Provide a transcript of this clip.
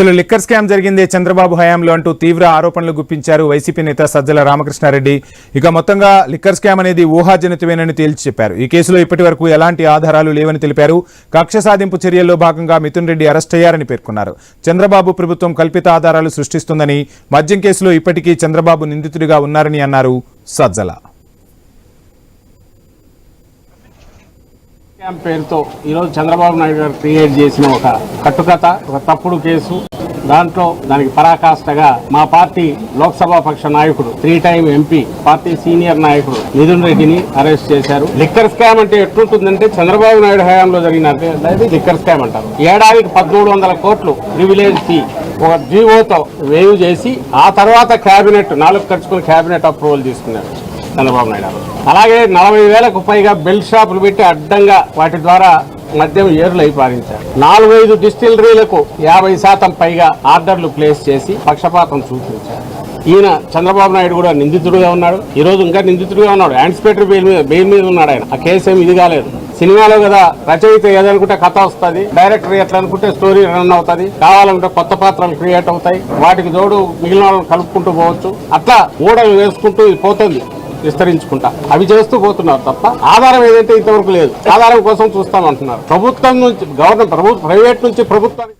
అసలు liquor scam జరిగిందే చంద్రబాబు హయాంలో అంటూ తీవ్ర ఆరోపణలు గుప్పించారు వైసీపీ నేత సజ్జల రామకృష్ణారెడ్డి. ఇక మొత్తంగా లిక్కర్ స్కామ్ అనేది ఊహాజనితమేనని తేల్చి చెప్పారు. ఈ కేసులో ఇప్పటి వరకు ఎలాంటి ఆధారాలు లేవని తెలిపారు. కక్ష సాధింపు చర్యల్లో భాగంగా మిథున్ రెడ్డి అరెస్ట్ అయ్యారని పేర్కొన్నారు. చంద్రబాబు ప్రభుత్వం కల్పిత ఆధారాలు సృష్టిస్తుందని మద్యం కేసులో ఇప్పటికీ చంద్రబాబు నిందితుడిగా ఉన్నారని అన్నారు సజ్జల. క్యాంప్ పేరుతో ఈరోజు చంద్రబాబు నాయుడు గారు క్రియేట్ చేసిన ఒక కట్టుకథ ఒక తప్పుడు కేసు. దాంట్లో దానికి పరాకాష్ఠగా మా పార్టీ లోక్సభ పక్ష నాయకుడు three time MP party senior నాయకుడు మిథున్ రెడ్డిని అరెస్ట్ చేశారు. లిక్కర్ స్కామ్ అంటే ఎట్లుంటుందంటే చంద్రబాబు నాయుడు హయాంలో జరిగిన లిక్కర్ స్కామ్ అంటారు. ఏడాదికి పదమూడు వందల కోట్లు ప్రివిలేజ్ ఫీ ఒక జీవోతో వేవ్ చేసి ఆ తర్వాత కేబినెట్ నాలుగు ఖర్చుకుని కేబినెట్ అప్రూవల్ తీసుకున్నారు. చంద్రబాబు నాయుడు అలాగే నలభై వేలకు పైగా బెల్ట్ షాపులు పెట్టి అడ్డంగా వాటి ద్వారా మద్యం ఏరులు అయి పారించారు. నాలుగైదు డిస్టిలరీలకు యాభై శాతం పైగా ఆర్డర్లు ప్లేస్ చేసి పక్షపాతం చూపించారు ఈయన చంద్రబాబు నాయుడు కూడా నిందితుడుగా ఉన్నాడు. ఈ రోజు ఇంకా నిందితుడుగా ఉన్నాడు. యాంటిసిపేటరీ బెయిల్ మీద బెయిల్ మీద ఉన్నాడు ఆయన. ఆ కేసు ఏమి ఇది కాలేదు. సినిమాలో కదా రచయిత ఏదనుకుంటే కథ వస్తుంది డైరెక్టర్ ఎట్లా అనుకుంటే స్టోరీ రన్ అవుతుంది కావాలంటే కొత్త పాత్రలు క్రియేట్ అవుతాయి వాటికి తోడు మిగిలిన వాళ్ళని కలుపుకుంటూ పోవచ్చు. అట్లా ఊడలు వేసుకుంటూ ఇది పోతుంది. విస్తరించుకుంటా. అవి చేస్తూ పోతున్నారు తప్ప ఆధారం ఏదైతే ఇంతవరకు లేదు. ఆధారం కోసం చూస్తామంటున్నారు. ప్రభుత్వం నుంచి గవర్నమెంట్ ప్రభుత్వ ప్రైవేట్ నుంచి ప్రభుత్వానికి